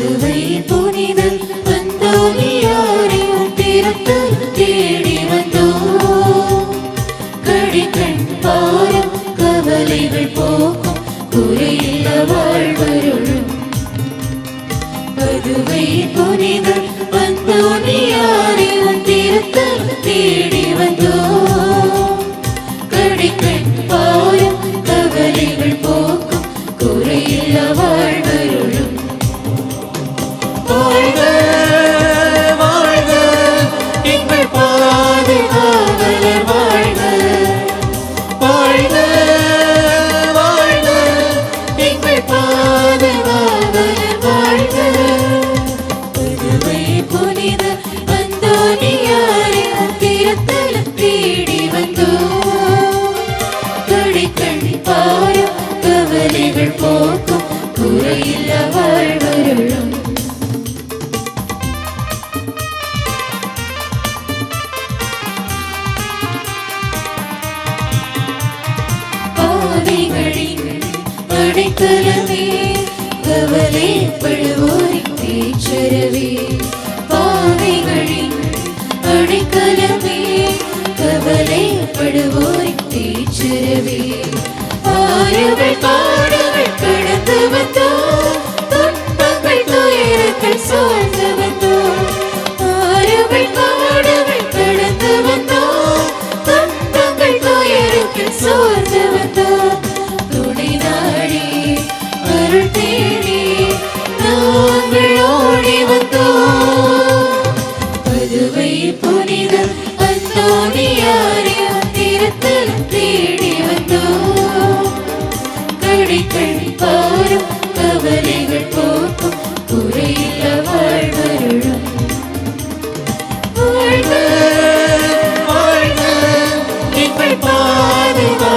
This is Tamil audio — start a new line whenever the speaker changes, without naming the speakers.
சிலுவை புனித அந்தோனியாரை உத்திரத்து தேடி வந்தோம் கடிகண் பாரம் கவலைகள் போக்கும் குறையில்ல வாழ்வருளும். பதுவை Boy, அடைக்கலமே கவலை பழுவோரை பேச்சரவே. பாவைகளின் அடைக்கலமே கவலை
படுவோரை பேச்சரவே. പാടുവാ